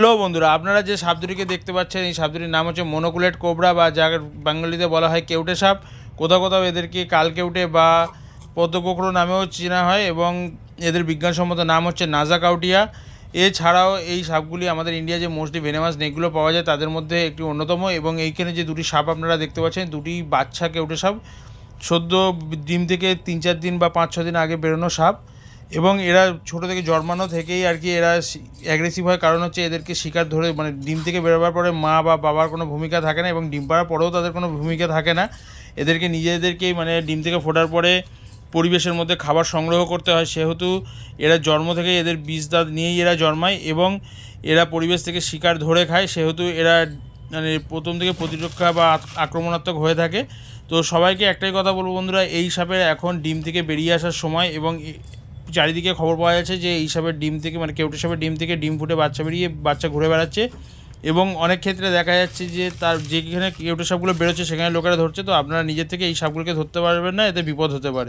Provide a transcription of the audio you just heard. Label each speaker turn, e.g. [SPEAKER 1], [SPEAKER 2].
[SPEAKER 1] Hello বন্ধুরা, আপনারা যে সাপ দুটিকে দেখতে পাচ্ছেন, এই সাপ দুটির নাম হচ্ছে মনোকুলেট কোবরা বা যার বাঙালিতে বলা হয় কেউটে সাপ। কোথাও কোথাও এদেরকে কাল কেউটে বা পদ্মকোকড়ো নামেও চেনা হয় এবং এদের বিজ্ঞানসম্মত নাম হচ্ছে নাজা কাউটিয়া এছাড়াও এই সাপগুলি আমাদের ইন্ডিয়া যে মোস্টলি ভেনেমাস নেকগুলো পাওয়া যায়, তাদের মধ্যে একটি অন্যতম এবং এইখানে যে দুটি সাপ আপনারা দেখতে পাচ্ছেন, দুটি বাচ্চা কেউটে সাপ। সদ্য ডিম থেকে তিন চার দিন বা পাঁচ ছ দিন আগে বেরোনো সাপ। এবং এরা ছোট থেকে জন্মানো থেকেই আর কি এরা অ্যাগ্রেসিভ হয় কারণ হচ্ছে এদেরকে শিকার ধরে মানে ডিম থেকে বেরোবার পরে মা বা বাবার কোনো ভূমিকা থাকে না এবং ডিম পাড়ার পরেও তাদের কোনো ভূমিকা থাকে না। এদেরকে নিজেদেরকেই মানে ডিম থেকে ফোটার পরে পরিবেশের মধ্যে খাবার সংগ্রহ করতে হয়। সেহেতু এরা জন্ম থেকেই এদের বীজ দাঁত নিয়েই এরা জন্মায় এবং এরা পরিবেশ থেকে শিকার ধরে খায়। সেহেতু এরা মানে প্রথম থেকে প্রতিরক্ষা বা আক্রমণাত্মক হয়ে থাকে। তো সবাইকে একটাই কথা বলব বন্ধুরা, এই সাপের এখন ডিম থেকে বেরিয়ে আসার সময় এবং চারিদিকে খবর পাওয়া যাচ্ছে যে এইসবের ডিম থেকে মানে কেউটে সাপের ডিম থেকে ডিম ফুটে বাচ্চা বেরিয়ে, বাচ্চা ঘুরে বেড়াচ্ছে। এবং অনেক ক্ষেত্রে দেখা যাচ্ছে যে তার যেখানে কেউটে সাপগুলো বেরোচ্ছে, সেখানে লোকেরা ধরছে। তো আপনারা নিজের থেকে এই সাপগুলোকে ধরতে পারবেন না, এতে বিপদ হতে পারে।